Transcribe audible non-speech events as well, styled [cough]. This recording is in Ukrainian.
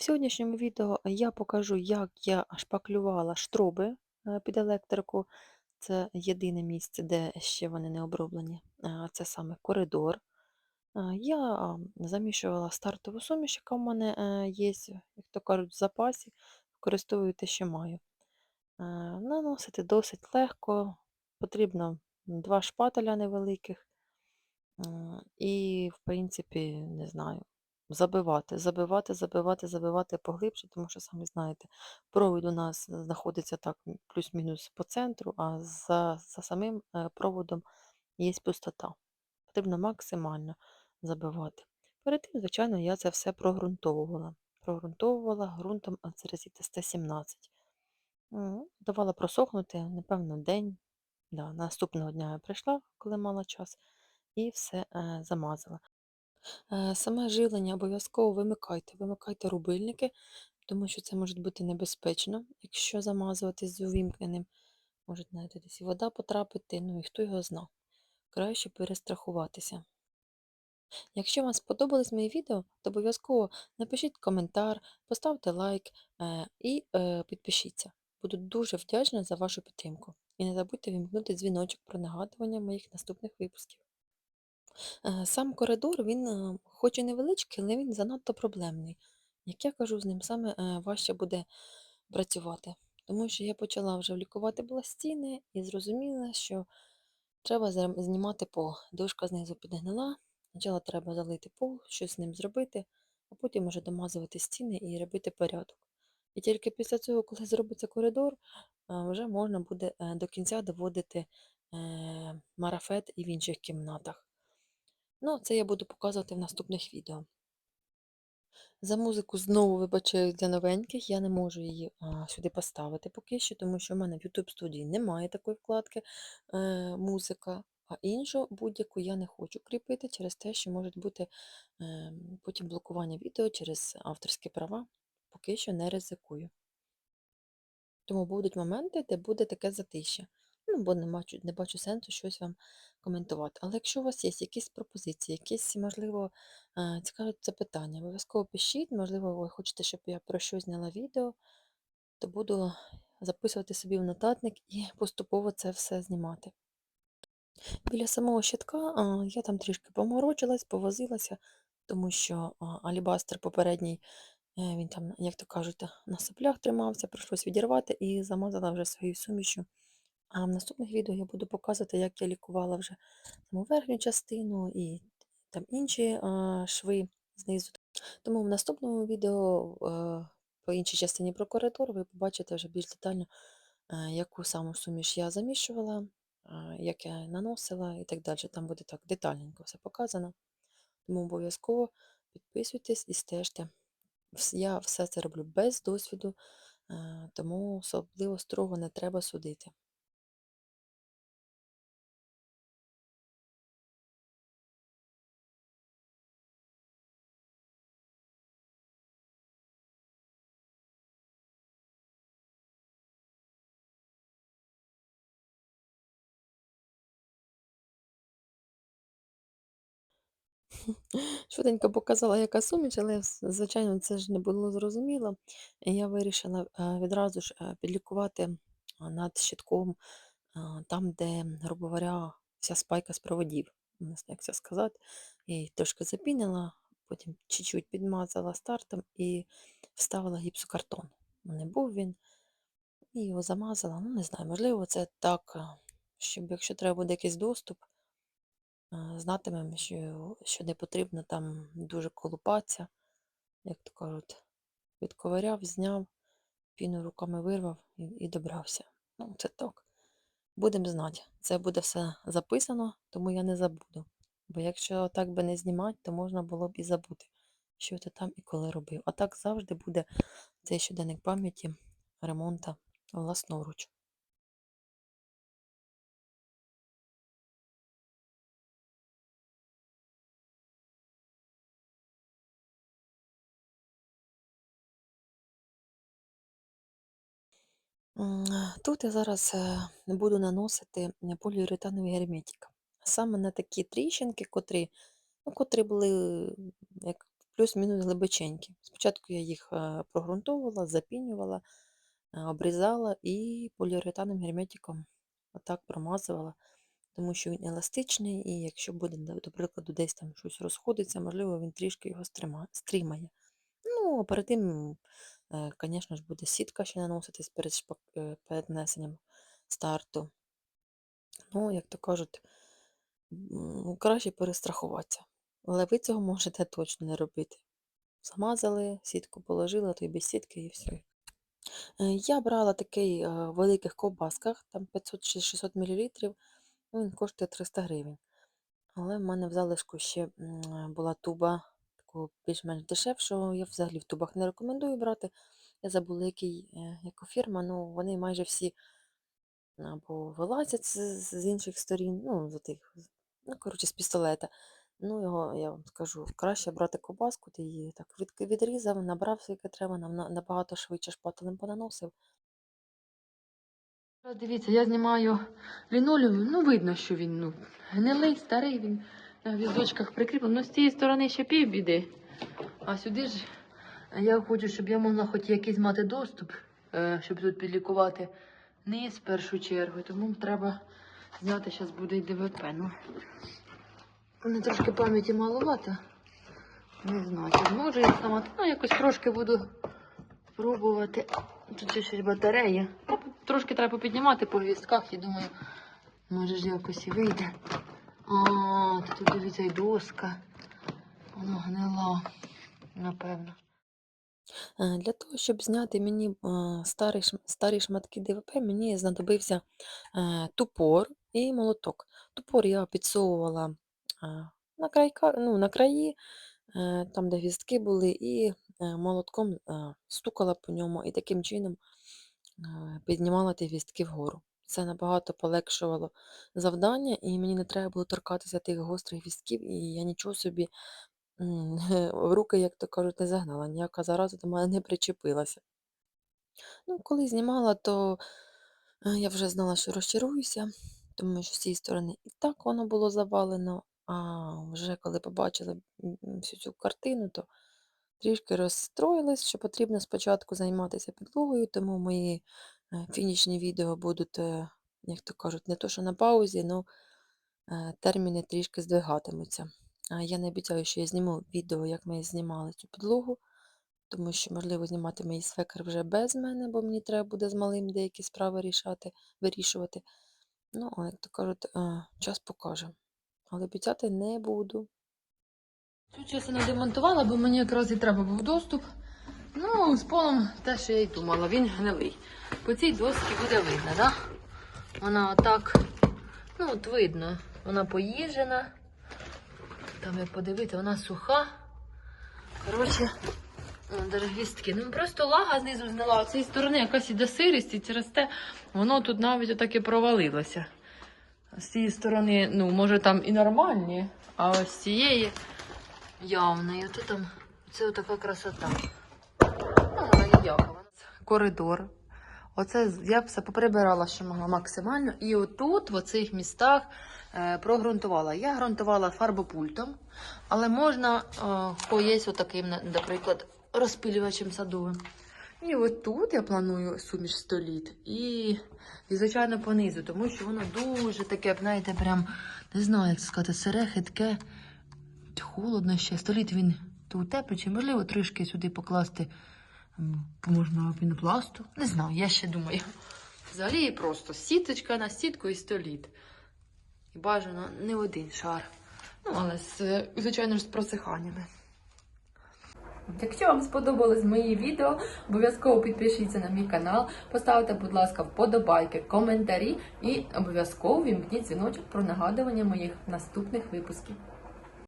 В сьогоднішньому відео я покажу, як я шпаклювала штроби е, під електрику. Це єдине місце, де ще вони не оброблені. Це саме коридор. Е, Я замішувала стартову суміш, яка в мене е, є, як то кажуть, в запасі, використовую те, що маю. Наносити досить легко, потрібно два шпателя невеликих. І, в принципі, не знаю, забивати, забивати, забивати, забивати поглибше, тому що, самі знаєте, провід у нас знаходиться так плюс-мінус по центру, а за, за самим е, проводом є пустота. Потрібно максимально забивати. Перед тим, звичайно, я це все прогрунтовувала. Прогрунтовувала ґрунтом ацерезіти 117. Давала просохнути, напевно, день. Да, Наступного дня я прийшла, коли мала час, і все е, замазала. Е, Саме живлення обов'язково вимикайте. Вимикайте рубильники, тому що це може бути небезпечно, якщо замазувати з увімкненим. Може навіть десь і вода потрапити, ну і хто його зна. Краще перестрахуватися. Якщо вам сподобались мої відео, то обов'язково напишіть коментар, поставте лайк е, і е, підпишіться. Буду дуже вдячна за вашу підтримку. І не забудьте вімкнути дзвіночок про нагадування моїх наступних випусків. Е, Сам коридор, він, е, хоч і невеличкий, але він занадто проблемний. Як я кажу, з ним саме е, важче буде працювати. Тому що я почала вже лікувати пластини і зрозуміла, що треба знімати пол. Дошка знизу підгнила, спочатку треба залити пол, щось з ним зробити, а потім вже домазувати стіни і робити порядок. І тільки після цього, коли зробиться коридор, вже можна буде до кінця доводити марафет і в інших кімнатах. Ну, це я буду показувати в наступних відео. За музику знову вибачаю для новеньких, я не можу її а, сюди поставити поки що, тому що в мене в YouTube студії немає такої вкладки е, музика, а іншу будь-яку я не хочу кріпити через те, що може бути е, потім блокування відео через авторські права, поки що не ризикую. Тому будуть моменти, де буде таке затища. Бо не бачу, не бачу сенсу щось вам коментувати. Але якщо у вас є якісь пропозиції, якісь, можливо, е, цікаві запитання, обов'язково пишіть, можливо, ви хочете, щоб я про щось зняла відео, то буду записувати собі в нотатник і поступово це все знімати. Біля самого щитка а, я там трішки поморочилась, повозилася, тому що а, алібастер попередній, е, він там, як то кажуть, на соплях тримався, прийшлось відірвати і замазала вже своєю сумішю. А в наступних відео я буду показувати, як я лікувала вже саму верхню частину і там інші а, шви знизу. Тому в наступному відео е, по іншій частині про коридор ви побачите вже більш детально, е, яку саму суміш я замішувала, е, як я наносила і так далі. Там буде так детальненько все показано. Тому обов'язково підписуйтесь і стежте. Я все це роблю без досвіду, тому особливо строго не треба судити. Швиденько показала, яка суміш, але, звичайно, це ж не було зрозуміло. І я вирішила е, відразу ж е, підлікувати над щитком, там, де, грубо говоря, вся спайка з проводів, не знаю, як це сказати. І трошки запінила, потім чуть-чуть підмазала стартом і вставила гіпсокартон. Мене був він, і його замазала. Ну, не знаю, можливо, це так, е, щоб якщо треба буде якийсь доступ. Е, знатимемо, що, що не потрібно там дуже колупатися, як то кажуть, відковиряв, зняв, піну руками вирвав і, і добрався. Ну, це так. Будемо знати. Це буде все записано, тому я не забуду. Бо якщо так би не знімати, то можна було б і забути, що ти там і коли робив. А так завжди буде цей щоденник пам'яті ремонта власноруч. Тут я зараз е, буду наносити е, поліуретановий герметик. Саме на такі тріщинки, котрі, ну, котрі були як плюс-мінус глибоченькі. Спочатку я їх е, прогрунтовувала, запінювала, е, обрізала і поліуретановим герметиком отак промазувала, тому що він еластичний, і якщо буде, до прикладу, десь там щось розходиться, можливо, він трішки його стрима- стримає. Ну, а перед тим, звісно ж, буде сітка ще наноситись перед, шпак... е, перед несенням старту. Ну, як то кажуть, краще перестрахуватися. Але ви цього можете точно не робити. Замазали, сітку положила, то й без сітки і все. Е, Я брала такий е, в великих ковбасках, там 500 чи 600 мл, він коштує 300 гривень. Але в мене в залишку ще була туба такого більш-менш дешевшого. Я взагалі в тубах не рекомендую брати. Я забула, який, е, яка фірма, ну вони майже всі або вилазять з, з інших сторін, ну, з тих, ну, коротше, з пістолета. Ну, його, я вам скажу, краще брати ковбаску, ти її так від, відрізав, набрав, скільки треба, нам набагато швидше шпателем понаносив. Дивіться, я знімаю лінолеум, ну видно, що він ну, гнилий, старий, він на гвіздочках прикріплений. Ну, з цієї сторони ще півбіди. А сюди ж я хочу, щоб я могла хоч якийсь мати доступ, е, щоб тут підлікувати низ в першу чергу. Тому треба зняти, зараз буде ДВП. Ну, мене трошки пам'яті маловато. Не знаю, чи зможу я сама. Ну, якось трошки буду пробувати. Тут ще щось батарея. Трошки треба піднімати по гвістках і думаю, може ж якось і вийде. А, тут дивіться і доска. Вона гнила, напевно. Е, Для того, щоб зняти мені е, старі, старі шматки ДВП, мені знадобився е, тупор і молоток. Тупор я підсовувала на, крайка, ну, на краї, там, де гвіздки були, і молотком стукала по ньому і таким чином піднімала ті гвіздки вгору. Це набагато полегшувало завдання, і мені не треба було торкатися тих гострих гвіздків, і я нічого собі [laughs] в руки, як то кажуть, не загнала. Ніяка зараза до мене не причепилася. Ну, коли знімала, то е, я вже знала, що розчаруюся, тому що з цієї сторони і так воно було завалено. А вже коли побачила всю цю картину, то трішки розстроїлась, що потрібно спочатку займатися підлогою, тому мої фінішні відео будуть, як то кажуть, не то, що на паузі, але терміни трішки здвигатимуться. Я не обіцяю, що я зніму відео, як ми знімали цю підлогу, тому що, можливо, зніматиме і свекер вже без мене, бо мені треба буде з малим деякі справи рішати, вирішувати. Ну, як то кажуть, е, час покаже. Але обіцяти не буду. Цю частину демонтувала, бо мені якраз і треба був доступ. Ну, з полом те, що я й думала, він гнилий. По цій досці буде видно, да? Вона отак, ну от видно, вона поїжена. Там як подивитися, вона суха. Коротше, даже. Ну просто лага знизу зняла. З цієї сторони якась іде сирість, і через те воно тут навіть отак і провалилося. З цієї сторони, ну, може там і нормальні, а ось з цієї явно. І ото там це така красота. Вона... Коридор. Оце я все поприбирала, що могла максимально. І отут, в оцих містах, е, прогрунтувала. Я грунтувала фарбопультом, але можна, е, є отаким, наприклад, розпилювачем садовим. І от тут я планую суміш століт. І, і, звичайно, понизу, тому що воно дуже таке, знаєте, прям, не знаю, як сказати, сире, хитке, холодно ще. Століт він то утеплюючий, можливо, трішки сюди покласти можна пінопласту. Не знаю, я ще думаю. Взагалі просто сіточка на сітку і століт. І бажано не один шар. Ну, але з, звичайно ж, з просиханнями. Якщо вам сподобалось мої відео, обов'язково підпишіться на мій канал, поставте, будь ласка, вподобайки, коментарі і обов'язково вімкніть дзвіночок про нагадування моїх наступних випусків.